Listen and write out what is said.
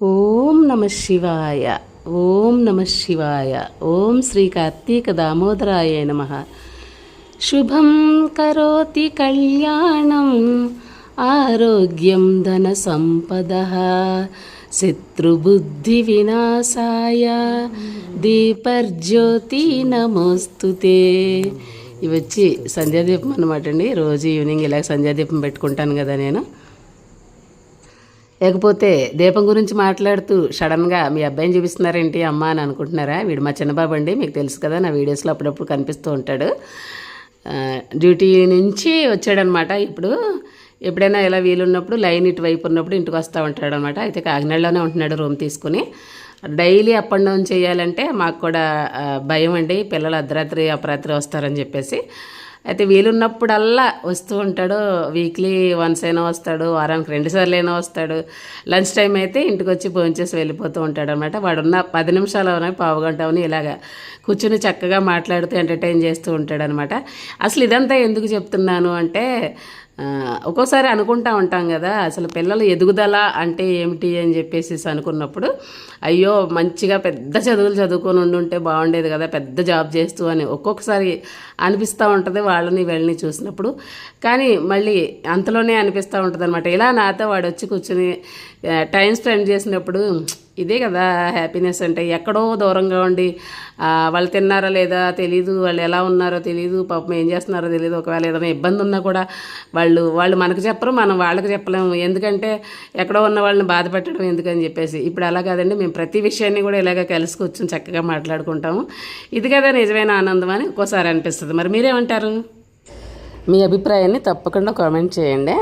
ఓం నమ శివాయ ఓం నమ శివాయ ఓం శ్రీ కార్తీక దామోదరాయ నమ. శుభం కరోతి కళ్యాణం ఆరోగ్యం ధన సంపద శత్రుబుద్ధి వినాశాయ దీపర్జ్యోతి నమోస్తుతే. ఇవి వచ్చి సంధ్యాదీపం అనమాట అండి. రోజు ఈవినింగ్ ఇలా సంధ్యాదీపం పెట్టుకుంటాను కదా నేను. లేకపోతే దీపం గురించి మాట్లాడుతూ సడన్గా మీ అబ్బాయిని చూపిస్తున్నారేంటి అమ్మ అని అనుకుంటున్నారా? వీడు మా చిన్నబాబు అండి మీకు తెలుసు కదా నా వీడియోస్లో అప్పుడప్పుడు కనిపిస్తూ ఉంటాడు. డ్యూటీ నుంచి వచ్చాడనమాట. ఇప్పుడు ఎప్పుడైనా ఇలా వీలున్నప్పుడు లైన్ ఇటువైపు ఉన్నప్పుడు ఇంటికి వస్తూ ఉంటాడు అనమాట అయితే కాకినాడలోనే ఉంటున్నాడు రూమ్ తీసుకుని. డైలీ అప్ అండ్ డౌన్ చేయాలంటే మాకు కూడా భయం అండి. పిల్లలు అర్ధరాత్రి అపరాత్రి వస్తారని చెప్పేసి. అయితే వీలున్నప్పుడల్లా వస్తూ ఉంటాడు. వీక్లీ వన్స్ అయినా వస్తాడు వారానికి రెండుసార్లు అయినా వస్తాడు. లంచ్ టైం అయితే ఇంటికి వచ్చి భోంచేసి వెళ్ళిపోతూ ఉంటాడు అనమాట వాడున్న పది నిమిషాలు అవునా పావు గంట అవును ఇలాగా కూర్చుని చక్కగా మాట్లాడుతూ ఎంటర్టైన్ చేస్తూ ఉంటాడు అనమాట అసలు ఇదంతా ఎందుకు చెప్తున్నాను అంటే ఒక్కోసారి అనుకుంటా ఉంటాం కదా అసలు పిల్లలు ఎదుగుదల అంటే ఏమిటి అని చెప్పేసి అనుకున్నప్పుడు అయ్యో మంచిగా పెద్ద చదువులు చదువుకొని ఉండుంటే బాగుండేది కదా పెద్ద జాబ్ చేస్తూ అని ఒక్కొక్కసారి అనిపిస్తూ ఉంటుంది వాళ్ళని వెళ్ళని చూసినప్పుడు. కానీ మళ్ళీ అంతలోనే అనిపిస్తూ ఉంటుంది అనమాట ఇలా నాతో వాడు వచ్చి కూర్చుని టైం స్పెండ్ చేసినప్పుడు ఇదే కదా హ్యాపీనెస్ అంటే. ఎక్కడో దూరంగా ఉండి వాళ్ళు తిన్నారా లేదా తెలీదు వాళ్ళు ఎలా ఉన్నారో తెలీదు పాపం ఏం చేస్తున్నారో తెలియదు ఒకవేళ ఏదైనా ఇబ్బంది ఉన్నా కూడా వాళ్ళు వాళ్ళు మనకు చెప్పరు మనం వాళ్ళకి చెప్పలేము. ఎందుకంటే ఎక్కడో ఉన్న వాళ్ళని బాధ పెట్టడం ఎందుకని చెప్పేసి. ఇప్పుడు అలా కాదండి మేము ప్రతి విషయాన్ని కూడా ఇలాగ కలిసి కూర్చొని చక్కగా మాట్లాడుకుంటాము. ఇది కదా నిజమైన ఆనందం అని ఒక్కోసారి అనిపిస్తుంది. మరి మీరేమంటారు? మీ అభిప్రాయాన్ని తప్పకుండా కామెంట్ చేయండి.